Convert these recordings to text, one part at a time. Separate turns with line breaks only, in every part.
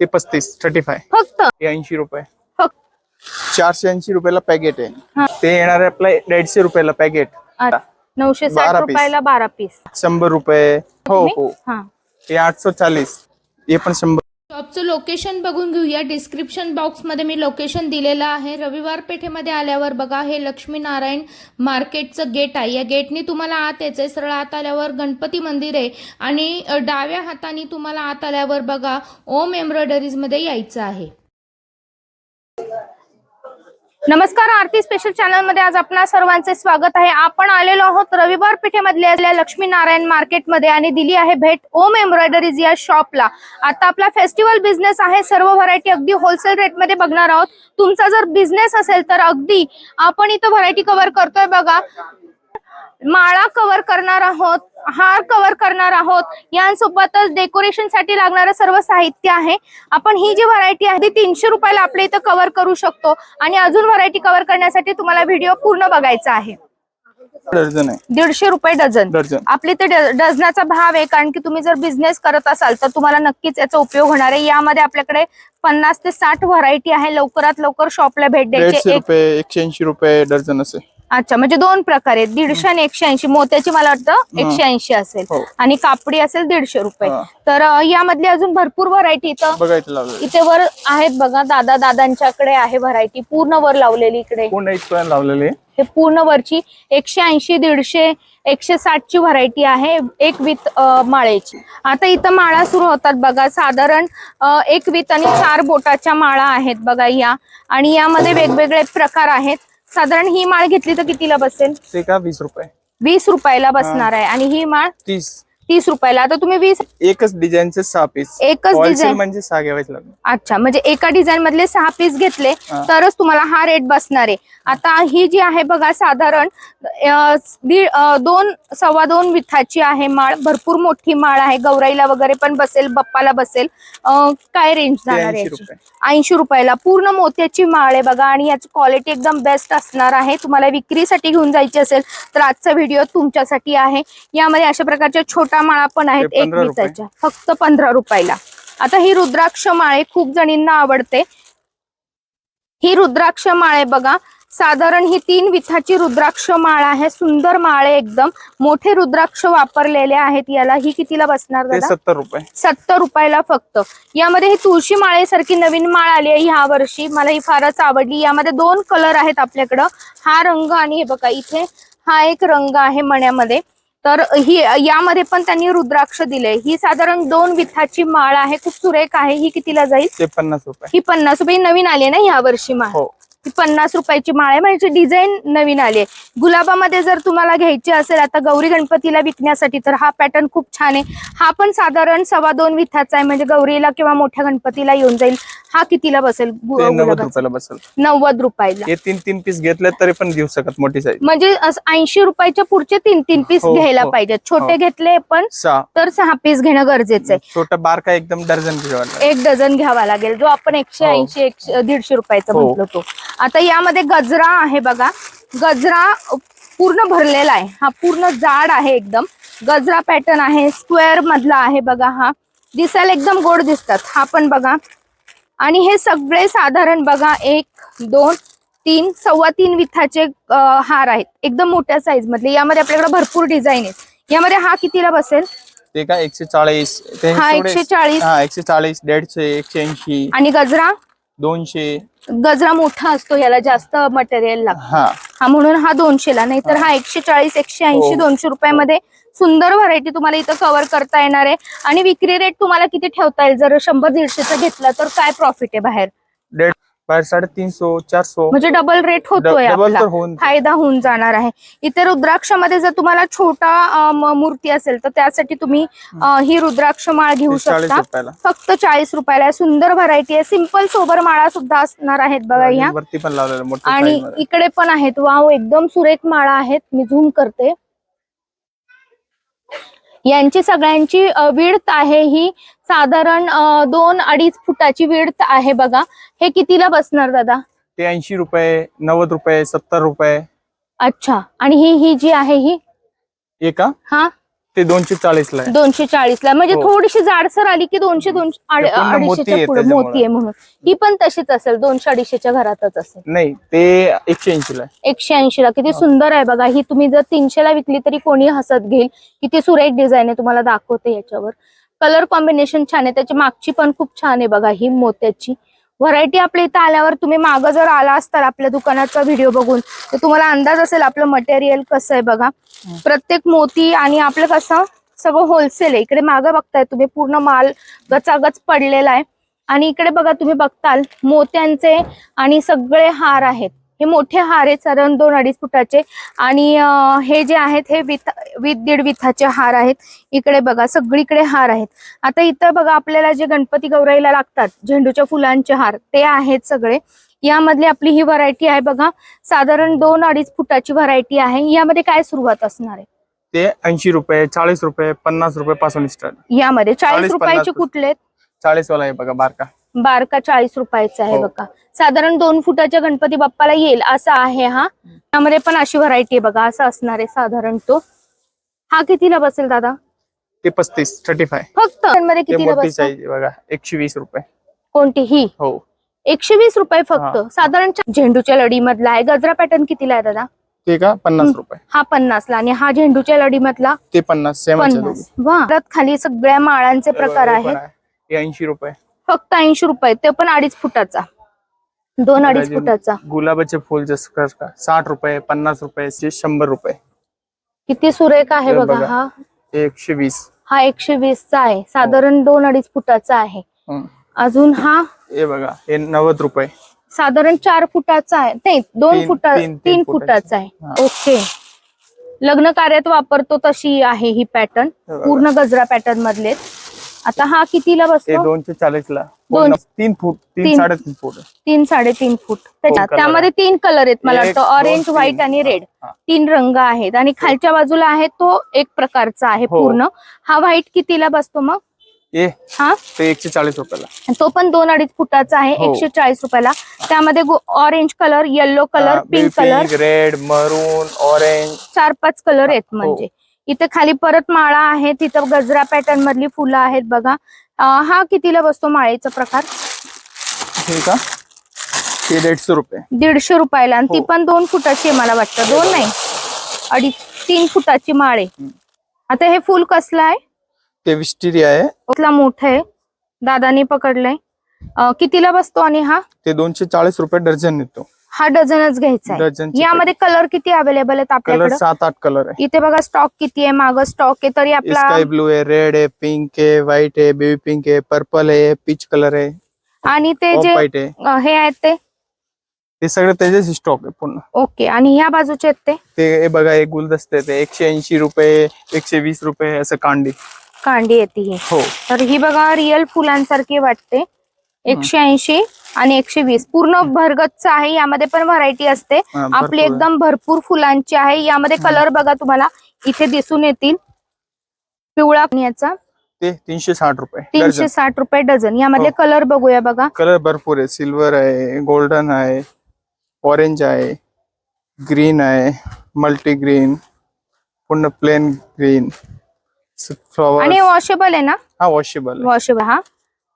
ते पस्तीस thirty five
फक्त?
ते ऐंशी रुपये.
फक्त?
चारशे ऐंशी रुपयाला पॅकेट
हा.
आहे ते येणार आहे आपलं दीडशे रुपयाला पॅकेट
अच्छा. नऊशे साठ
बारा piece.
रुपयाला बारा पीस
शंभर रुपये. हो हो.
हा.
हे आठशे चाळीस. हे पण शंभर
शॉपचं लोकेशन बघून घेऊया. डिस्क्रिप्शन बॉक्समध्ये मी लोकेशन दिलेलं आहे. रविवार पेठेमध्ये आल्यावर बघा हे लक्ष्मीनारायण मार्केटचं गेट आहे. या गेटनी तुम्हाला आत यायचं आहे सरळ आत आल्यावर गणपती मंदिर आहे. आणि डाव्या हाताने तुम्हाला आत आल्यावर बघा ओम एम्ब्रॉयडरीजमध्ये यायचं आहे.
नमस्कार आरती स्पेशल चॅनलमध्ये आज आपणा सर्वांचे स्वागत आहे. आपण आलेलो आहोत रविवार पेठेमधल्या असलेल्या लक्ष्मीनारायण मार्केटमध्ये आणि दिली आहे भेट ओम एम्ब्रॉयडरीज या शॉपला आता आपला फेस्टिवल बिझनेस आहे सर्व व्हरायटी अगदी होलसेल रेटमध्ये बघणार आहोत. तुमचा जर बिझनेस असेल तर अगदी आपण इथं व्हरायटी कव्हर करतोय बघा. माळा कव्हर करणार आहोत हार कव्हर करणार आहोत यांसोबतच डेकोरेशनसाठी लागणारं सर्व साहित्य आहे. आपण ही जी व्हरायटी आहे ती तीनशे रुपयाला आपल्या इथं कव्हर करू शकतो. आणि अजून व्हरायटी कव्हर करण्यासाठी तुम्हाला व्हिडिओ पूर्ण बघायचा आहे.
डझन आहे.
दीडशे रुपये डझन.
डझन.
आपले ते डझनाचा भाव आहे कारण की तुम्ही जर बिझनेस करत असाल तर तुम्हाला नक्कीच याचा उपयोग होणार आहे. यामध्ये आपल्याकडे पन्नास ते साठ व्हरायटी आहे. लवकरात लवकर शॉपला भेट द्यायची.
एकशे ऐंशी रुपये डझन असे.
अच्छा म्हणजे दोन प्रकार आहेत. दीडशे आणि एकशे ऐंशी. मोत्याची मला वाटतं एकशे ऐंशी असेल.
हो.
आणि कापडी असेल दीडशे रुपये.
हा.
तर अं, यामधली अजून भरपूर व्हरायटी इथं
लावलेलं
इथे वर आहेत बघा दादा दादांच्याकडे आहे व्हरायटी पूर्ण वर लावलेली इकडे.
पूर्ण इथपर्यंत लावलेले.
हे पूर्ण वरची एकशे ऐंशी दीडशे एकशे साठची व्हरायटी आहे. एक विथ माळेची. आता इथं माळा सुरू होतात बघा. साधारण अं, एक विथ आणि चार बोटाच्या माळा आहेत बघा या. आणि यामध्ये वेगवेगळे प्रकार आहेत. साधारण ही माळ घेतली तर कितीला बसेल?
ते का वीस रुपये?
वीस रुपयाला बसणार आहे. आणि ही माळ?
तीस.
तीस रुपयाला. आता तुम्ही वीस
एकच डिझाईनचे सहा पीस
एकच डिझाईन
म्हणजे सहा घ्यावायचे
अच्छा म्हणजे एका डिझाईन मधले सहा पीस घेतले
हा.
तरच तुम्हाला हा रेट बसणार आहे. आता ही जी आहे बघा साधारण दीड दोन सव्वा दोन विथाची आहे माळ. भरपूर मोठी माळ आहे. गौराईला वगैरे पण बसेल बप्पाला बसेल. काय रेंज जाणार आहे
ऐंशी
रुपयाला. पूर्ण मोत्याची माळ आहे बघा आणि याची क्वालिटी एकदम बेस्ट असणार आहे. तुम्हाला विक्रीसाठी घेऊन जायची असेल तर आजचा व्हिडिओ तुमच्यासाठी आहे. यामध्ये अशा प्रकारच्या छोट्या माळा पण आहेत एक
15 रुपये.
विसाच्या फक्त पंधरा रुपयाला. आता ही रुद्राक्ष माळे खूप जणींना आवडते. ही रुद्राक्ष माळ आहे बघा. साधारण ही तीन विथाची रुद्राक्ष माळ आहे. सुंदर माळ आहे एकदम. मोठे रुद्राक्ष वापरलेले आहेत. याला ही कितीला बसणार दादा?
सत्तर रुपये.
सत्तर रुपयाला फक्त. यामध्ये ही तुळशी माळेसारखी नवीन माळ आली आहे ह्या वर्षी. मला ही फारच आवडली. यामध्ये दोन कलर आहेत आपल्याकडं. हा रंग आणि हे बघा इथे हा एक रंग आहे मण्यामध्ये. तर ही यामध्ये पण त्यांनी रुद्राक्ष दिले ही साधारण दोन विथाची माळ आहे. खूप सुरेख आहे. ही कितीला जाईल?
ते पन्नास रुपये.
ही पन्नास रुपये. नवीन आली ना ह्या वर्षी माळ?
हो.
ही पन्नास रुपयाची माळ आहे. म्हणजे डिझाईन नवीन आली आहे. गुलाबामध्ये जर तुम्हाला घ्यायची असेल आता गौरी गणपतीला विकण्यासाठी तर हा पॅटर्न खूप छान आहे. हा पण साधारण सव्वा दोन विथाचा आहे. म्हणजे गौरीला किंवा मोठ्या गणपतीला येऊन जाईल. हा कितीला बसेल?
ते नव्वद? रुपयाला बसेल.
नव्वद रुपयाला.
हे तीन तीन पीस घेतले तरी पण देऊ शकत मोठी साईज
म्हणजे ऐंशी रुपयाच्या पुढचे तीन तीन पीस
हो,
घ्यायला
हो.
पाहिजेत. छोटे
हो.
घेतले पण तर सहा पीस घेणं गरजेचं आहे.
छोटा बारका एकदम डझन घ्यावा
एक डझन घ्यावा लागेल. जो आपण एकशे
हो.
ऐंशी एकशे दीडशे रुपयाचा
हो.
म्हटलो तो. आता यामध्ये गजरा आहे बघा. गजरा पूर्ण भरलेला आहे. हा पूर्ण जाड आहे एकदम. गजरा पॅटर्न आहे. स्क्वेअर मधला आहे बघा हा. दिसायला एकदम गोड दिसतात. हा पण बघा. आणि हे सगळे साधारण बघा एक दोन तीन सव्वा तीन विथाचे हार आहेत. एकदम मोठ्या साईज मधले. यामध्ये आपल्याकडे भरपूर डिझाईन आहेत. यामध्ये हा कितीला बसेल?
ते का एकशे चाळीस
हा एकशे चाळीस.
एकशे चाळीस दीडशे एकशे ऐंशी.
आणि गजरा?
दोनशे?
गजरा मोठा असतो याला जास्त मटेरियल लागतं.
हा.
म्हणून हा दोनशेला नाही तर हा. एकशे चाळीस एकशे ऐंशी
हो.
दोनशे रुपयामध्ये सुंदर व्हरायटी तुम्हाला इथं कव्हर करता येणार आहे. आणि विक्री रेट तुम्हाला किती ठेवता येईल? जर शंभर दीडशेचा घेतला तर काय प्रॉफिट आहे बाहेर?
बाहेर साडेतीनशे चारशे.
म्हणजे डबल रेट होतोय आपला. फायदा होऊन जाणार आहे. इथे रुद्राक्षमध्ये जर तुम्हाला छोटा मूर्ती असेल तर त्यासाठी तुम्ही ही. रुद्राक्ष माळ घेऊ शकता. फक्त चाळीस रुपयाला आहे. सुंदर व्हरायटी आहे. सिंपल सोबर माळा सुद्धा असणार आहेत बघा
मोठं
आणि. इकडे पण आहेत. वाव एकदम सुरेख माळा आहेत. मी झूम करते. यांची सगळ्यांची विडत आहे ही. साधारण दोन अडीच फुटाची विडत आहे बघा. हे कितीला बसणार दादा?
ते ऐंशी रुपये नव्वद रुपये सत्तर रुपये.
अच्छा. आणि ही ही जी आहे ही?
हे का
हा.
ते दोनशे चाळीस ला आहे.
दोनशे चाळीस ला म्हणजे
हो.
थोडीशी जाडसर आली की दोनशे दोनशे अड-
ते पूर्ण मोती
अडीचशेच्या
आहे
पुढे
त्याच्यामुळे.
मोती आहे म्हणून. ही पण तशीच असेल दोनशे अडीचशेच्या घरातच असेल.
नाही ते एकशे ऐंशी ला आहे.
एकशे ऐंशी ला किती सुंदर आहे बघा. ही तुम्ही जर तीनशे ला विकली तरी कोणी हसत घेईल. किती सुरेख डिझाईन आहे तुम्हाला दाखवते याच्यावर. कलर कॉम्बिनेशन छान आहे. त्याची मागची पण खूप छान आहे बघा ही मोत्याची. व्हरायटी आपल्या इथं आल्यावर तुम्ही मागं जर आला असताल आपल्या दुकानाचा व्हिडिओ बगून तर तुम्हाला अंदाज असेल आपलं मटेरियल कसं आहे बघा. प्रत्येक मोती आणि आपलं कसं सगळं होलसेल आहे. इकडे मागं बघताय तुम्ही पूर्ण माल गचागच पडलेला आहे. आणि इकडे बघा तुम्ही बघताल मोत्यांचे आणि सगळे हार आहेत. हे मोठे हार आहेत साधारण दोन अडीच फुटाचे आणि हे जे आहेत हे विथ विथ दीड विथाचे हार आहेत. इकडे बघा सगळीकडे हार आहेत. आता इथं बघा आपल्याला जे गणपती गौराईला लागतात झेंडूच्या फुलांचे हार ते आहेत सगळे. यामधली आपली ही व्हरायटी आहे बघा साधारण दोन अडीच फुटाची व्हरायटी आहे. यामध्ये काय सुरुवात असणार आहे?
ते ऐंशी रुपये चाळीस रुपये पन्नास रुपये पासून स्टार्ट
यामध्ये चाळीस
40,
रुपयाचे
50.
कुठले आहेत?
चाळीस वाला आहे बघा बारका.
बारका चाळीस रुपयाचा आहे
हो.
बघा. साधारण दोन फुटाच्या गणपती बाप्पाला येईल असा आहे हा. त्यामध्ये पण अशी व्हरायटी आहे बघा असं असणार आहे साधारण तो. हा कितीला बसेल दादा?
ते पस्तीस थर्टी फाय
फक्त? मध्ये
ते
कितीला
मोठी साईज बघा एकशे वीस रुपये.
कोणती? ही?
हो.
एकशे वीस रुपये फक्त.
हा.
साधारण चा- झेंडूच्या लढी मधला आहे. गजरा पॅटर्न कितीला आहे दादा?
ते का? पन्नास रुपये.
हा पन्नासला. आणि हा झेंडूच्या लढी मधला
ते पन्नास सेम
पन्नास. वा. परत खाली सगळ्या माळांचे प्रकार आहेत.
ऐंशी रुपये.
फक्त ऐंशी रुपये ते पण अडीच फुटाचा. दोन अडीच फुटाचा.
गुलाबाचे फुल जसं का? साठ रुपये पन्नास रुपये शंभर रुपये.
किती सुरेख आहे
हे
बघा. हा
हे. एकशे वीस.
हा एकशे वीसचा आहे. साधारण दोन अडीच फुटाचा आहे.
हं.
अजून हा?
हे बघा हे नव्वद रुपये.
साधारण चार फुटाचा आहे. नाही दोन फुटा
तीन-
फुटाचा. आहे.
हा.
ओके. लग्न कार्यात वापरतो तशी आहे ही पॅटर्न.
हे.
पूर्ण गजरा पॅटर्न मधले आता हा कितीला
हे
बसतो
दोनशे चाळीस ला
दोन-
पूर्ण तीन फूट तीन
तीन-
साडेतीन फूट.
तीन साडेतीन फूट. त्यामध्ये तीन कलर आहेत मला वाटतं.
दोन,
ऑरेंज. व्हाईट आणि रेड
हा.
तीन रंग आहेत. आणि खालच्या बाजूला आहे तो एक प्रकारचा आहे
हो.
पूर्ण. हा व्हाईट कितीला बसतो मग?
हे
हा?
ते एकशे चाळीस रुपयाला.
तो पण दोन अडीच फुटाचा आहे
हो.
एकशे चाळीस रुपयाला. त्यामध्ये orange colour yellow colour pink colour
red maroon orange
चार पाच कलर आहेत
हो.
म्हणजे. इथे खाली परत माळा आहे तिथं गजरा पॅटर्न मधली फुलं आहेत बघा. अं, हा कितीला बसतो माळेचा प्रकार?
हे का? ते दीडशे रुपये.
दीडशे रुपयाला. आणि ती
हो.
पण दोन फुटाची आहे मला वाटतं. दोन नाही. अडीच तीन फुटाची माळ. आहे
हम्म.
आता हे फुल कसलं आहे?
ते विस्टिरिया आहे.
उतला मोठं आहे. दादानी पकडलंय. अं, कितीला बसतो आणि हा?
ते दोनशे चाळीस रुपये डझन येतो.
हा डझनच घ्यायचा आहे.
डझन
यामध्ये कलर. किती अवेलेबल आहेत
कलर
आपल्याकडे?
सात आठ कलर आहे.
इथे बघा स्टॉक किती आहे मागं स्टॉक आहे तरी आपला
स्काई ब्लू आहे रेड आहे पिंक आहे व्हाईट आहे बेबी पिंक आहे पर्पल आहे पीच कलर आहे.
आणि ते
ऑफ
जे
व्हाईट आहे.
अं, हे आहेत ते?
ते सगळं त्याच्याच स्टॉक आहे पूर्ण.
ओके आणि ह्या बाजूचे आहेत ते?
ते हे बघा एक गुलदस्ते ते एकशे ऐंशी रुपये एकशे वीस रुपये असं कांडी.
कांडी येते ही.
हो.
तर ही बघा रिअल फुलांसारखी वाटते. एकशे ऐंशी आणि एकशे वीस. पूर्ण भरगतच आहे यामध्ये पण व्हरायटी असते.
हा,
आपली
आहे.
एकदम भरपूर फुलांची आहे. यामध्ये कलर बघा तुम्हाला. इथे दिसून येतील. पिवळा याचा.
ते तीनशे साठ रुपये.
तीनशे साठ रुपये डझन. यामध्ये
हो.
कलर बघूया बघा.
कलर भरपूर आहे. सिल्वर आहे गोल्डन आहे ऑरेंज आहे ग्रीन आहे मल्टी ग्रीन पूर्ण प्लेन ग्रीन फ्लॉवर
आणि वॉशेबल आहे ना?
हा वॉशेबल
वॉशेबल हा.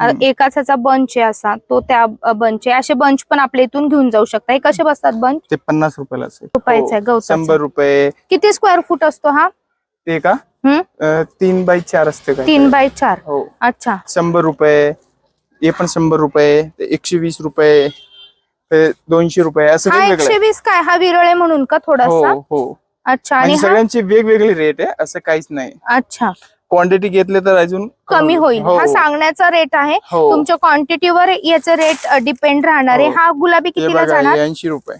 एकाच ह्याचा बंच आहे असा. तो त्या बंच आहे. असे बंच पण आपल्या इथून घेऊन जाऊ शकता. हे कसे बसतात बंच
ते पन्नास रुपयालाच आहे.
रुपयाचा आहे
हो. शंभर रुपये.
किती स्क्वेअर फूट असतो हा?
ते का? तीन बाय चार असते काय
तीन बाय चार.
हो.
अच्छा.
शंभर रुपये. हे पण शंभर रुपये. एकशे वीस रुपये. दोनशे रुपये. असं
हा एकशे. वीस काय? हा विरळ आहे म्हणून का थोडासा?
हो. हो
अच्छा आणि हा?
सगळ्यांची वेगवेगळी रेट आहे. असं काहीच नाही.
अच्छा.
क्वांटिटी घेतले तर अजून
कमी होईल.
हो,
हा. सांगण्याचा रेट आहे.
हो.
तुमच्या क्वांटिटीवर याचे रेट डिपेंड राहणार आहे.
हो.
हा गुलाबी
हे
कितीला जाणार?
ऐंशी रुपये.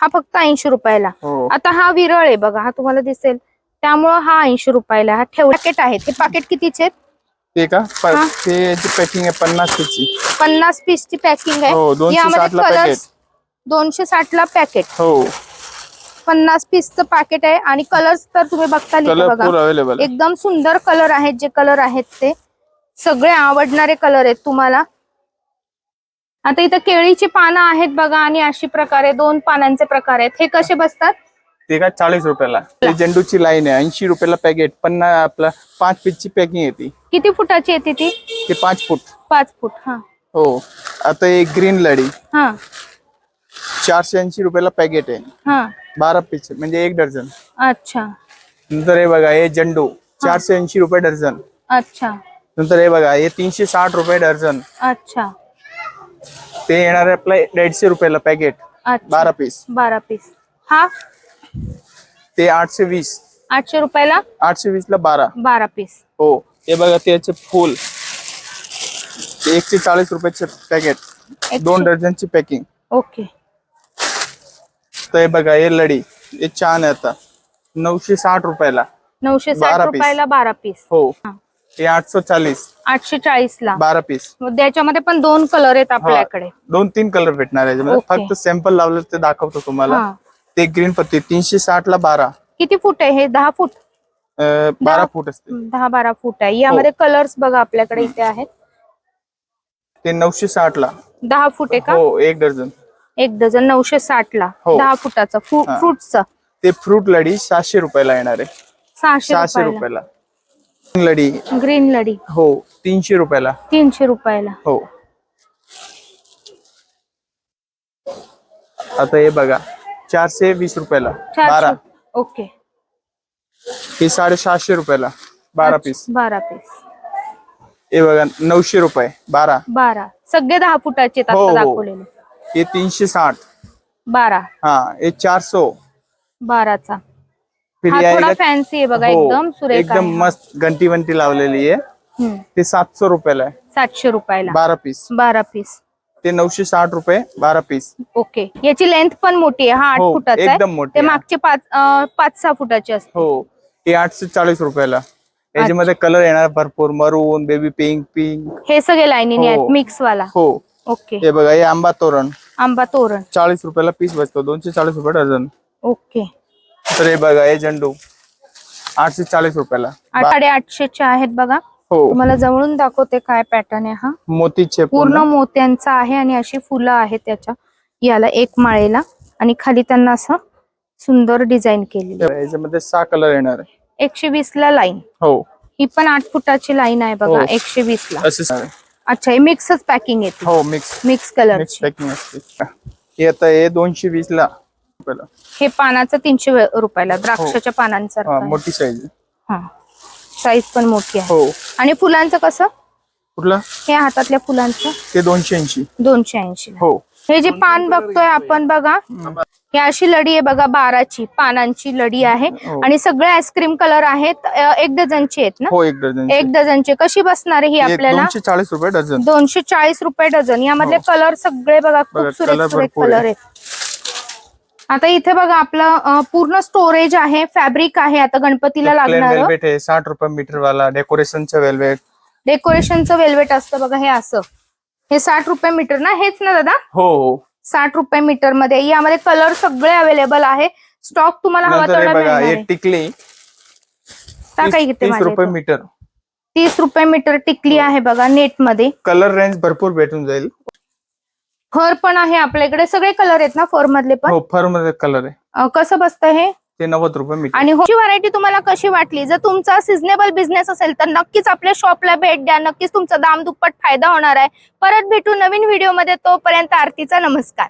हा फक्त ऐंशी रुपयाला.
हो.
आता हा विरळ आहे बघा हा तुम्हाला दिसेल. त्यामुळं हा ऐंशी रुपयाला हा ठेव पॅकेट आहेत. हे पाकिट कितीचे?
ते का?
हा.
ते पॅकिंग आहे पन्नास ची
पन्नास पीस ची पॅकिंग आहे.
हो
यामध्ये कलर्स दोनशे साठ ला पॅकेट
हो.
पन्नास पीसचं पॅकेट आहे. आणि कलर्स तर तुम्ही बघता बघा.
अवेलेबल
एकदम सुंदर कलर आहेत जे कलर आहेत ते. सगळे आवडणारे कलर आहेत तुम्हाला. आता इथं केळीची पानं आहेत बघा आणि अशी प्रकारे दोन पानांचे प्रकार आहेत. हे कसे बसतात?
ते का चाळीस रुपयाला. ते झेंडूची लाईन आहे. ऐंशी रुपयाला पॅकेट पन्नास आपला पाच पीसची पॅकिंग येते
किती फुटाची येते ती
ते? पाच फूट.
पाच फूट हा.
हो. आता एक ग्रीन लडी.
हा.
चारशे ऐंशी रुपयाला पॅकेट आहे.
हा.
बारा पीस म्हणजे एक डझन.
अच्छा.
नंतर हे बघा हे झेंडू चारशे ऐंशी रुपये डझन.
अच्छा.
नंतर हे बघा हे तीनशे साठ रुपये डझन.
अच्छा.
ते येणार आहे आपलं दीडशे रुपयाला पॅकेट
अच्छा.
बारा पीस
बारा पीस हा?
ते आठशे वीस.
आठशे रुपयाला?
आठशे वीस ला बारा.
बारा पीस
हो. हे बघा त्याचे फुल. ते एकशे चाळीस रुपयाचे पॅकेट दोन डझनची पॅकिंग
ओके.
तर हे बघा हे लडी हे छान आहे आता. नऊशे साठ रुपयाला.
नऊशे साठ
बारा piece.
रुपयाला बारा पीस
हो.
हा.
हे आठशे चाळीस.
आठशे चाळीस ला.
बारा पीस
त्याच्यामध्ये पण दोन कलर आहेत आपल्याकडे.
दोन तीन कलर भेटणार आहे याच्यामध्ये.
Okay.
फक्त सॅम्पल लावलं ते दाखवतो तुम्हाला.
हा.
ते ग्रीन पत्ती तीनशे साठ ला बारा.
किती फूट आहे हे? दहा फूट?
अं, बारा फूट असते.
दहा बारा फूट आहे. यामध्ये
हो.
कलर्स बघा आपल्याकडे इथे आहेत.
ते नऊशे साठ ला.
दहा फूट आहे का?
हो एक डझन.
एक डझन नऊशे साठ ला
हो.
दहा फुटाचं फ्रू-
हा.
फ्रुटचं.
ते फ्रूट लडी सातशे रुपयाला येणार आहे.
सहाशे
सहाशे
रुपयाला.
रुपयाला. लडी.
ग्रीन लडी.
हो तीनशे रुपयाला.
तीनशे रुपयाला.
हो. आता हे बघा चारशे वीस रुपयाला. बारा.
चारशे ओके.
हे साडेसहाशे रुपयाला. बारा पीस.
बारा पीस.
हे बघा नऊशे रुपये. बारा.
बारा. सगळे दहा फुटाचे आहेत
हो,
आता
हो.
दाखवलेले.
हे तीनशे साठ.
बारा.
हा हे चारसो
बाराचा.
फिर
हा
हे
थोडा
आएगा-
फॅन्सी आहे बघा
हो,
एकदम सुरेख
एकदम
आहे.
मस्त घंटी वंटी लावलेली आहे.
हम्म.
ते सातशे रुपयाला आहे.
सातशे रुपयाला.
बारा पीस.
बारा पीस.
ते नऊशे साठ रुपये बारा पीस.
ओके. याची लेंथ पण मोठी आहे. हा आठ
हो,
फुटाचा
एकदम
आहे
मोठी
ते
आहे.
मागचे पाच अं, पाच सहा फुटाचे असते
हो हे आठशे चाळीस रुपयाला. याच्यामध्ये कलर येणार भरपूर. मरून बेबी पिंक पिंक
हे सगळे लाईनीने आहेत
हो.
मिक्स वाला.
हो.
ओके.
हे बघा हे आंबा तोरण.
आंबा तोरण.
चाळीस रुपयाला पीस बसतो दोनशे चाळीस रुपये डझन.
ओके.
तर हे बघा हे झेंडू आठशे चाळीस रुपयाला.
आठ- साडेआठशेचे आहेत बघा.
हो.
तुम्हाला जवळून दाखवते काय पॅटर्न आहे हा.
मोतीचे
पूर्ण मोत्यांचा आहे आणि अशी फुलं आहेत त्याच्या. याला एक माळेला. आणि खाली त्यांना असं सुंदर डिझाईन केलेली
याच्यामध्ये सहा कलर येणार आहे.
एकशे वीस ला लाईन
हो.
ही पण आठ फुटाची लाईन आहे बघा
हो.
एकशे वीस ला अच्छा हे मिक्सच पॅकिंग येते.
हो mix
mix colour
mix packing असते. हे आता हे दोनशे वीस ला
हे पानाचं तीनशे रुपयाला द्राक्षाच्या
हा.
पानांसारखं
मोठी साईज
हा. साईज पण मोठी आहे.
हो.
आणि फुलांचं कसं?
कुठला?
हे हातातल्या फुलांचं?
ते दोनशे ऐंशी.
दोनशे ऐंशी
हो.
हे जे पान बघतोय आपण बघा ही अशी लडी आहे बघा बाराची पानांची लडी आहे.
हो.
आणि सगळे आईस्क्रीम कलर आहेत एक डझनची आहेत ना?
हो एक डझन
एक डझनची. कशी बसणार आहे ही आपल्याला?
दोनशे चाळीस रुपये डझन.
दोनशे चाळीस रुपये डझन. यामधले
हो.
कलर सगळे बघा
बघा,
खूप सुरेख सुरेख
भरपूर
कलर
आहे.
आहेत. आता इथे बघा आपलं अ, पूर्ण स्टोरेज आहे फॅब्रिक आहे. आता गणपतीला
प्लेन
लागणार
वेल्वेट आहे साठ रुपये मीटर वाला डेकोरेशनचं वेल्वेट
डेकोरेशनचं वेल्वेट असतं बघा हे असं. हे साठ रुपये मीटर ना? हेच ना दादा?
हो. हो
साठ रुपये मीटरमध्ये. यामध्ये कलर सगळे अवेलेबल आहे. स्टॉक तुम्हाला हवा
नंतर हे
तेवढा
बघा हे. टिकली.
टाका
तीस रुपये. मीटर.
तीस रुपये मीटर टिकली आहे बघा नेटमध्ये.
कलर रेंज भरपूर भेटून जाईल.
फर पण आहे आपल्याकडे सगळे कलर आहेत ना फर मधले पण?
हो फरमध्ये कलर आहे.
अं, कसं बसतं हे?
ते नव्वद रुपये मीटर
आणि होची व्हरायटी तुम्हाला कशी वाटली? जर तुमचा सिजनेबल बिझनेस असेल तर नक्कीच आपल्या शॉपला भेट द्या. नक्कीच तुमचा दाम दुप्पट फायदा होणार आहे. परत भेटू नवीन व्हिडिओमध्ये तोपर्यंत आरतीचा नमस्कार.